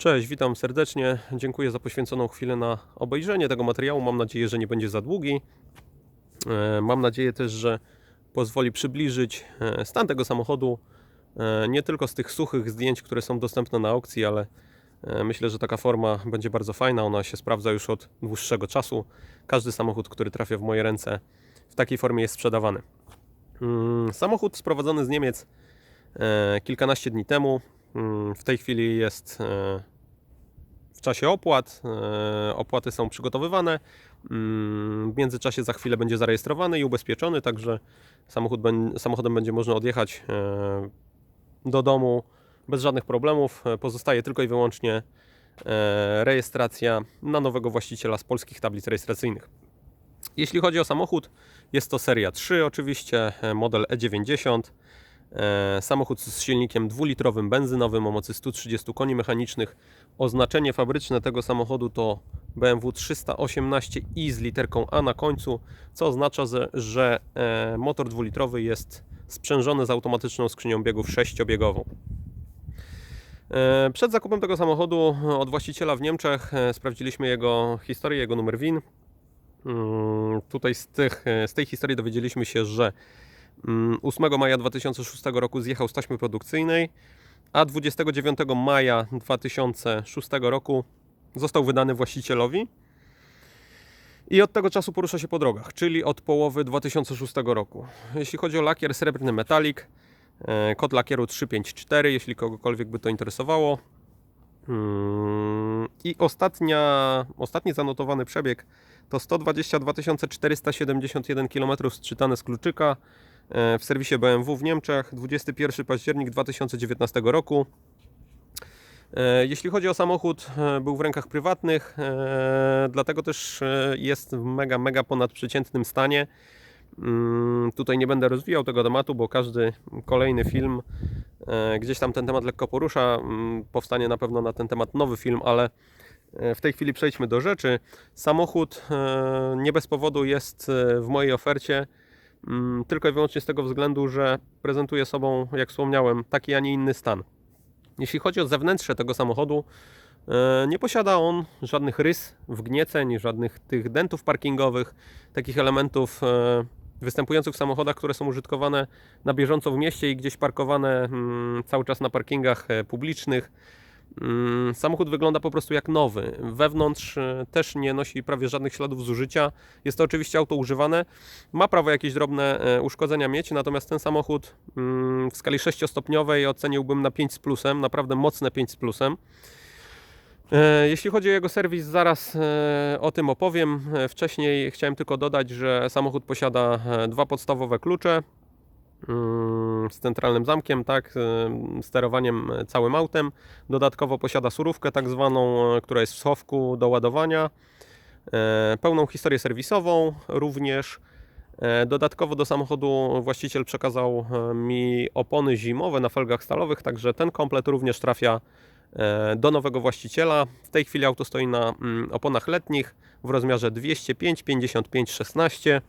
Cześć, witam serdecznie. Dziękuję za poświęconą chwilę na obejrzenie tego materiału. Mam nadzieję, że nie będzie za długi. E, Mam nadzieję też, że pozwoli przybliżyć e, stan tego samochodu e, nie tylko z tych suchych zdjęć, które są dostępne na aukcji, ale myślę, że taka forma będzie bardzo fajna. Ona się sprawdza już od dłuższego czasu. Każdy samochód, który trafia w moje ręce, w takiej formie jest sprzedawany. Mm, Samochód sprowadzony z Niemiec kilkanaście dni temu. Mm, W tej chwili jest w czasie opłat. e, Opłaty są przygotowywane. Mm, W międzyczasie za chwilę będzie zarejestrowany i ubezpieczony, także samochód, samochodem będzie można odjechać e, do domu bez żadnych problemów. E, Pozostaje tylko i wyłącznie rejestracja na nowego właściciela z polskich tablic rejestracyjnych. Jeśli chodzi o samochód, jest to seria 3 oczywiście, model E90. E, Samochód z silnikiem dwulitrowym benzynowym o mocy 130 koni mechanicznych. Oznaczenie fabryczne tego samochodu to BMW 318i z literką A na końcu, co oznacza, że- e, motor dwulitrowy jest sprzężony z automatyczną skrzynią biegów sześciobiegową. E, Przed zakupem tego samochodu od właściciela w Niemczech sprawdziliśmy jego historię, jego numer WIN. Mm, Tutaj z, tych, z tej historii dowiedzieliśmy się, że 8 maja 2006 roku zjechał z taśmy produkcyjnej, a 29 maja 2006 roku został wydany właścicielowi. I od tego czasu porusza się po drogach, czyli od połowy 2006 roku. Jeśli chodzi o lakier srebrny metalik, e, kod lakieru 354, jeśli kogokolwiek by to interesowało. Mm, I ostatnia, ostatni zanotowany przebieg to 122 471 km sczytane z kluczyka w serwisie BMW w Niemczech 21 październik 2019 roku. E, Jeśli chodzi o samochód, e, był w rękach prywatnych, e, dlatego też e, jest w mega, mega ponadprzeciętnym stanie. Mm, Tutaj nie będę rozwijał tego tematu, bo każdy kolejny film e, gdzieś tam ten temat lekko porusza. Mm, Powstanie na pewno na ten temat nowy film, ale e, w tej chwili przejdźmy do rzeczy. Samochód e, nie bez powodu jest e, w mojej ofercie, tylko i wyłącznie z tego względu, że prezentuje sobą, jak wspomniałem, taki, a nie inny stan. Jeśli chodzi o zewnętrzne tego samochodu, e, nie posiada on żadnych rys, wgnieceń, żadnych tych dentów parkingowych, takich elementów e, występujących w samochodach, które są użytkowane na bieżąco w mieście i gdzieś parkowane mm, cały czas na parkingach e, publicznych. Mm, Samochód wygląda po prostu jak nowy. Wewnątrz e, też nie nosi prawie żadnych śladów zużycia. Jest to oczywiście auto używane. Ma prawo jakieś drobne e, uszkodzenia mieć, natomiast ten samochód mm, w skali 6-stopniowej oceniłbym na 5 z plusem, naprawdę mocne 5 z plusem. E, Jeśli chodzi o jego serwis, zaraz o tym opowiem. Wcześniej chciałem tylko dodać, że samochód posiada dwa podstawowe klucze z centralnym zamkiem, tak, e, sterowaniem całym autem. Dodatkowo posiada surówkę tak zwaną, e, która jest w schowku do ładowania. E, Pełną historię serwisową również. E, Dodatkowo do samochodu właściciel przekazał mi opony zimowe na felgach stalowych, także ten komplet również trafia do nowego właściciela. W tej chwili auto stoi na mm, oponach letnich w rozmiarze 205, 55, 16.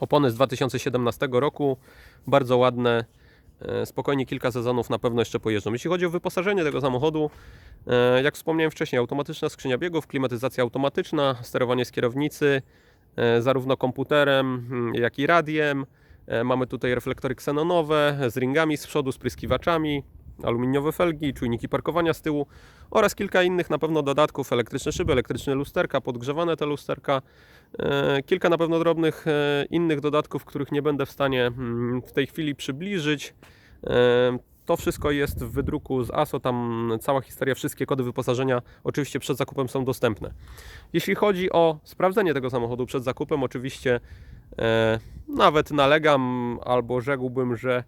Opony z 2017 roku, bardzo ładne. E, Spokojnie kilka sezonów na pewno jeszcze pojeżdżą. Jeśli chodzi o wyposażenie tego samochodu, e, jak wspomniałem wcześniej, automatyczna skrzynia biegów, klimatyzacja automatyczna, sterowanie z kierownicy, e, zarówno komputerem, mm, jak i radiem. Mamy tutaj reflektory ksenonowe z ringami z przodu, spryskiwaczami, aluminiowe felgi, czujniki parkowania z tyłu oraz kilka innych na pewno dodatków, elektryczne szyby, elektryczne lusterka, podgrzewane te lusterka, e, kilka na pewno drobnych e, innych dodatków, których nie będę w stanie mm, w tej chwili przybliżyć. E, To wszystko jest w wydruku z ASO, tam cała historia, wszystkie kody wyposażenia oczywiście przed zakupem są dostępne. Jeśli chodzi o sprawdzenie tego samochodu przed zakupem, oczywiście e, nawet nalegam albo rzekłbym, że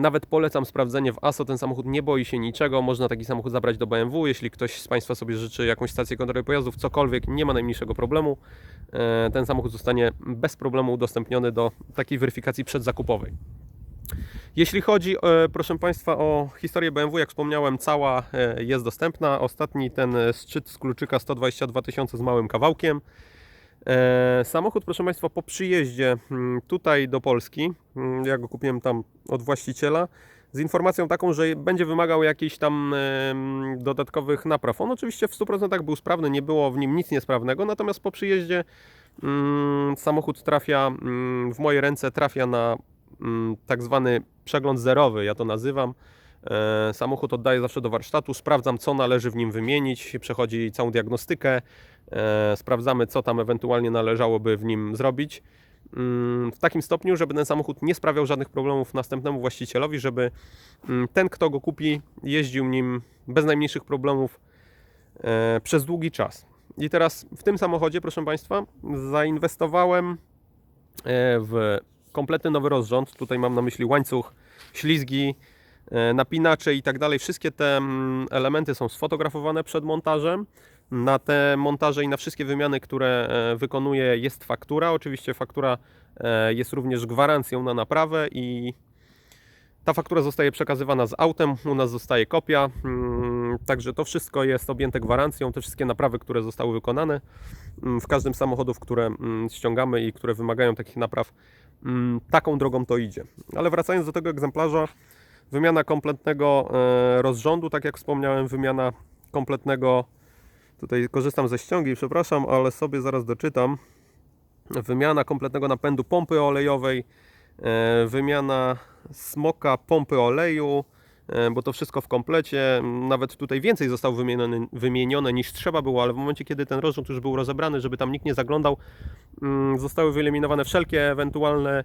nawet polecam sprawdzenie w ASO. Ten samochód nie boi się niczego. Można taki samochód zabrać do BMW. Jeśli ktoś z Państwa sobie życzy jakąś stację kontroli pojazdów, cokolwiek, nie ma najmniejszego problemu. E, ten samochód zostanie bez problemu udostępniony do takiej weryfikacji przedzakupowej. Jeśli chodzi, e, proszę Państwa, o historię BMW, jak wspomniałem, cała e, jest dostępna. Ostatni ten szczyt z kluczyka 122 tysiące z małym kawałkiem. E, Samochód, proszę Państwa, po przyjeździe mm, tutaj do Polski, mm, ja go kupiłem tam od właściciela, z informacją taką, że będzie wymagał jakichś tam dodatkowych napraw. On oczywiście w 100% był sprawny, nie było w nim nic niesprawnego, natomiast po przyjeździe mm, samochód trafia w moje ręce, trafia na tak zwany przegląd zerowy, ja to nazywam. E, Samochód oddaję zawsze do warsztatu, sprawdzam co należy w nim wymienić, przechodzi całą diagnostykę, e, sprawdzamy co tam ewentualnie należałoby w nim zrobić. Mm, W takim stopniu, żeby ten samochód nie sprawiał żadnych problemów następnemu właścicielowi, żeby mm, ten, kto go kupi, jeździł nim bez najmniejszych problemów e, przez długi czas. I teraz w tym samochodzie, proszę Państwa, zainwestowałem w kompletny nowy rozrząd. Tutaj mam na myśli łańcuch, ślizgi, napinacze i tak dalej. Wszystkie te mm, elementy są sfotografowane przed montażem. Na te montaże i na wszystkie wymiany, które e, wykonuję, jest faktura. Oczywiście faktura e, jest również gwarancją na naprawę i ta faktura zostaje przekazywana z autem, u nas zostaje kopia. mm, Także to wszystko jest objęte gwarancją. Te wszystkie naprawy, które zostały wykonane mm, w każdym z samochodów, które ściągamy i które wymagają takich napraw, taką drogą to idzie. Ale wracając do tego egzemplarza, wymiana kompletnego e, rozrządu, tak jak wspomniałem, wymiana kompletnego. Tutaj korzystam ze ściągi, przepraszam, ale sobie zaraz doczytam. Wymiana kompletnego napędu pompy olejowej, e, wymiana smoka pompy oleju, e, bo to wszystko w komplecie. Nawet tutaj więcej zostało wymienione, wymienione niż trzeba było, ale w momencie, kiedy ten rozrząd już był rozebrany, żeby tam nikt nie zaglądał, mm, zostały wyeliminowane wszelkie ewentualne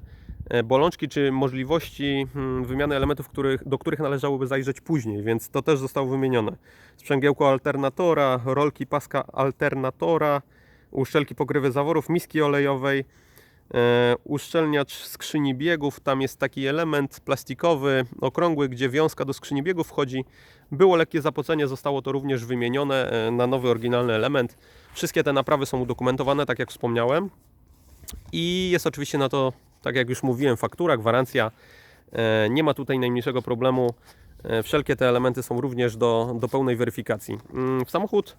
bolączki czy możliwości mm, wymiany elementów, których, do których należałoby zajrzeć później, więc to też zostało wymienione. Sprzęgiełko alternatora, rolki paska alternatora, uszczelki pokrywy zaworów, miski olejowej, e, uszczelniacz skrzyni biegów. Tam jest taki element plastikowy, okrągły, gdzie wiązka do skrzyni biegów wchodzi. Było lekkie zapocenie, zostało to również wymienione e, na nowy, oryginalny element. Wszystkie te naprawy są udokumentowane, tak jak wspomniałem. I jest oczywiście na to, tak jak już mówiłem, faktura, gwarancja. E, Nie ma tutaj najmniejszego problemu. E, Wszelkie te elementy są również do, do pełnej weryfikacji. Mm, W samochód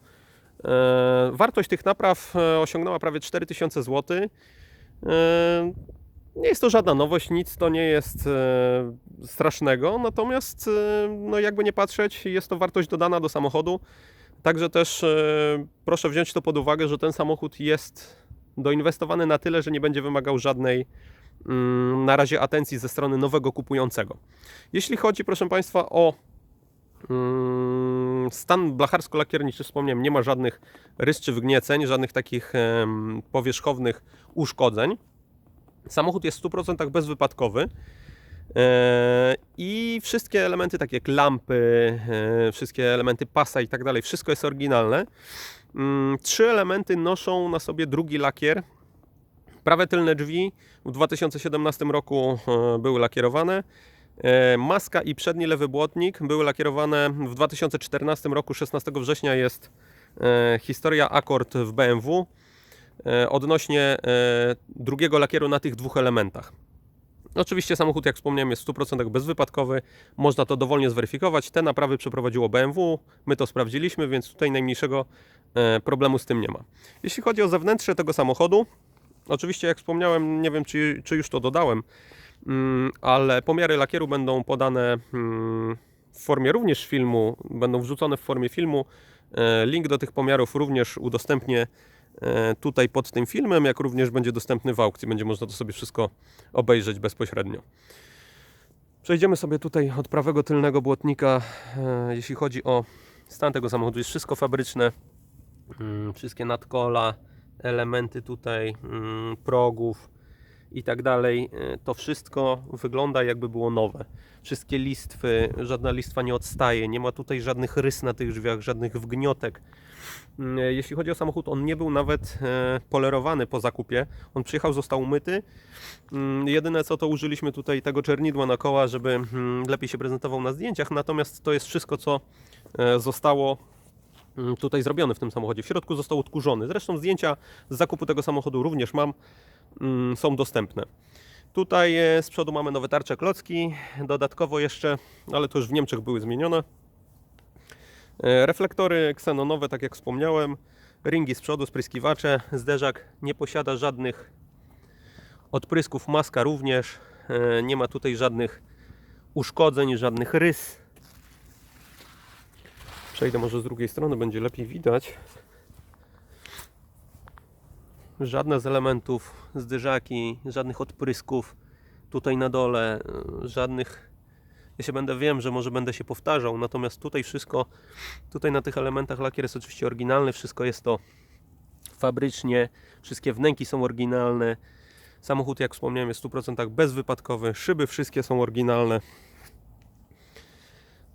e, wartość tych napraw osiągnęła prawie 4000 zł. Nie jest to żadna nowość, nic to nie jest strasznego, natomiast no jakby nie patrzeć, jest to wartość dodana do samochodu. Także też proszę wziąć to pod uwagę, że ten samochód jest doinwestowany na tyle, że nie będzie wymagał żadnej na razie atencji ze strony nowego kupującego. Jeśli chodzi, proszę Państwa, o mm, stan blacharsko-lakierniczy, wspomniałem, nie ma żadnych rys czy wgnieceń, żadnych takich powierzchownych uszkodzeń. Samochód jest w 100% bezwypadkowy. E, I wszystkie elementy, takie jak lampy, e, wszystkie elementy pasa i tak dalej, wszystko jest oryginalne. Mm, Trzy elementy noszą na sobie drugi lakier. Prawe tylne drzwi w 2017 roku e, były lakierowane. E, Maska i przedni lewy błotnik były lakierowane w 2014 roku. 16 września jest e, historia akord w BMW odnośnie drugiego lakieru na tych dwóch elementach. Oczywiście samochód, jak wspomniałem, jest w 100% bezwypadkowy. Można to dowolnie zweryfikować. Te naprawy przeprowadziło BMW. My to sprawdziliśmy, więc tutaj najmniejszego problemu z tym nie ma. Jeśli chodzi o zewnętrzne tego samochodu, oczywiście, jak wspomniałem, nie wiem, czy, czy już to dodałem, mm, ale pomiary lakieru będą podane mm, w formie również filmu, będą wrzucone w formie filmu. E, Link do tych pomiarów również udostępnię e, tutaj pod tym filmem, jak również będzie dostępny w aukcji. Będzie można to sobie wszystko obejrzeć bezpośrednio. Przejdziemy sobie tutaj od prawego tylnego błotnika. E, Jeśli chodzi o stan tego samochodu, jest wszystko fabryczne. Mm, Wszystkie nadkola, elementy tutaj, mm, progów i tak dalej. E, To wszystko wygląda jakby było nowe. Wszystkie listwy, żadna listwa nie odstaje, nie ma tutaj żadnych rys na tych drzwiach, żadnych wgniotek. Mm, e, Jeśli chodzi o samochód, on nie był nawet e, polerowany po zakupie. On przyjechał, został umyty. Mm, Jedyne co to użyliśmy tutaj tego czernidła na koła, żeby lepiej się prezentował na zdjęciach. Natomiast to jest wszystko, co zostało tutaj zrobione w tym samochodzie. W środku został odkurzony. Zresztą zdjęcia z zakupu tego samochodu również mam, mm, są dostępne. Tutaj e, z przodu mamy nowe tarcze klocki, dodatkowo jeszcze, ale to już w Niemczech były zmienione. E, Reflektory ksenonowe, tak jak wspomniałem, ringi z przodu, spryskiwacze, zderzak nie posiada żadnych odprysków, maska również, e, nie ma tutaj żadnych uszkodzeń, żadnych rys. Przejdę może z drugiej strony, będzie lepiej widać. Żadne z elementów, zderzaki, żadnych odprysków tutaj na dole, żadnych. Ja się będę wiem, że może będę się powtarzał, natomiast tutaj wszystko, tutaj na tych elementach lakier jest oczywiście oryginalny, wszystko jest to fabrycznie, wszystkie wnęki są oryginalne. Samochód, jak wspomniałem, jest w 100% bezwypadkowy, szyby wszystkie są oryginalne.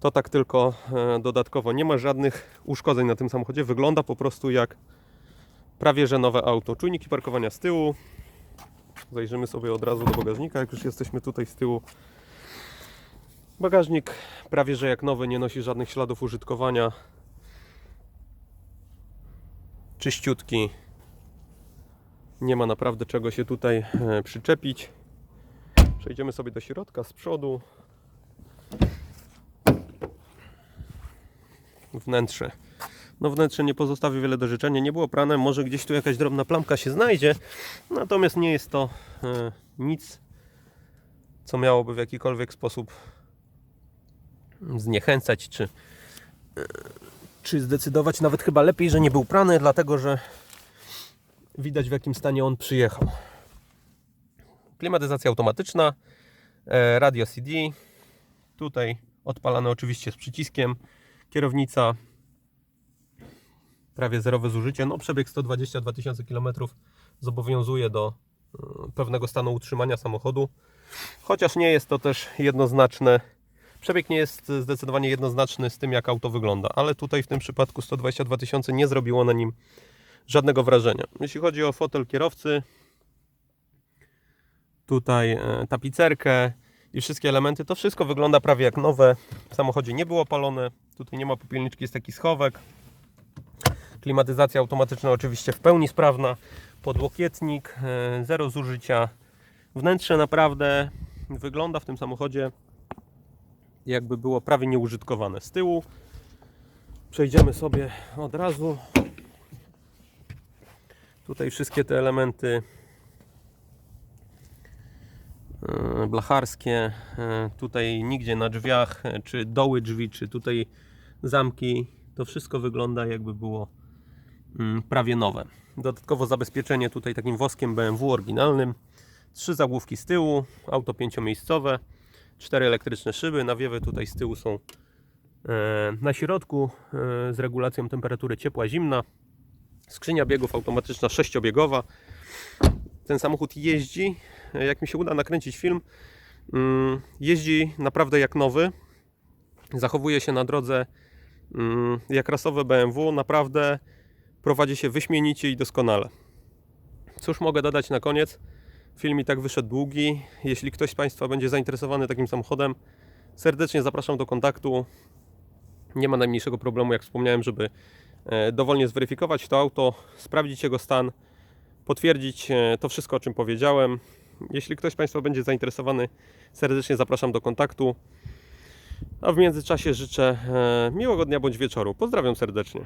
To tak tylko e, dodatkowo. Nie ma żadnych uszkodzeń na tym samochodzie. Wygląda po prostu jak prawie że nowe auto. Czujniki parkowania z tyłu. Zajrzymy sobie od razu do bagażnika, jak już jesteśmy tutaj z tyłu. Bagażnik prawie że jak nowy, nie nosi żadnych śladów użytkowania. Czyściutki. Nie ma naprawdę czego się tutaj e, przyczepić. Przejdziemy sobie do środka z przodu. Wnętrze. No wnętrze nie pozostawi wiele do życzenia. Nie było prane, może gdzieś tu jakaś drobna plamka się znajdzie. Natomiast nie jest to e, nic, co miałoby w jakikolwiek sposób zniechęcać, czy, e, czy zdecydować. Nawet chyba lepiej, że nie był prany, dlatego że widać w jakim stanie on przyjechał. Klimatyzacja automatyczna, e, radio CD, tutaj odpalane oczywiście z przyciskiem, kierownica prawie zerowe zużycie, no przebieg 122 tysiące km zobowiązuje do e, pewnego stanu utrzymania samochodu, chociaż nie jest to też jednoznaczne. Przebieg nie jest zdecydowanie jednoznaczny z tym, jak auto wygląda, ale tutaj w tym przypadku 122 tysiące nie zrobiło na nim żadnego wrażenia. Jeśli chodzi o fotel kierowcy, tutaj e, tapicerkę i wszystkie elementy, to wszystko wygląda prawie jak nowe. W samochodzie nie było palone, tutaj nie ma popielniczki, jest taki schowek. Klimatyzacja automatyczna oczywiście w pełni sprawna. Podłokietnik, e, zero zużycia. Wnętrze naprawdę wygląda w tym samochodzie jakby było prawie nieużytkowane. Z tyłu przejdziemy sobie od razu Tutaj wszystkie te elementy blacharskie, e, tutaj nigdzie na drzwiach, e, czy doły drzwi, czy tutaj zamki, to wszystko wygląda jakby było mm, prawie nowe. Dodatkowo zabezpieczenie tutaj takim woskiem BMW oryginalnym, trzy zagłówki z tyłu, auto pięciomiejscowe, cztery elektryczne szyby, nawiewy tutaj z tyłu są na środku z regulacją temperatury ciepła-zimna, Skrzynia biegów automatyczna sześciobiegowa. Ten samochód jeździ, jak mi się uda nakręcić film, mm, jeździ naprawdę jak nowy. Zachowuje się na drodze mm, jak rasowe BMW. Naprawdę prowadzi się wyśmienicie i doskonale. Cóż mogę dodać na koniec? Film i tak wyszedł długi. Jeśli ktoś z Państwa będzie zainteresowany takim samochodem, serdecznie zapraszam do kontaktu. Nie ma najmniejszego problemu, jak wspomniałem, żeby E, dowolnie zweryfikować to auto, sprawdzić jego stan, potwierdzić e, to wszystko, o czym powiedziałem. Jeśli ktoś z Państwa będzie zainteresowany, serdecznie zapraszam do kontaktu. A w międzyczasie życzę e, miłego dnia bądź wieczoru. Pozdrawiam serdecznie.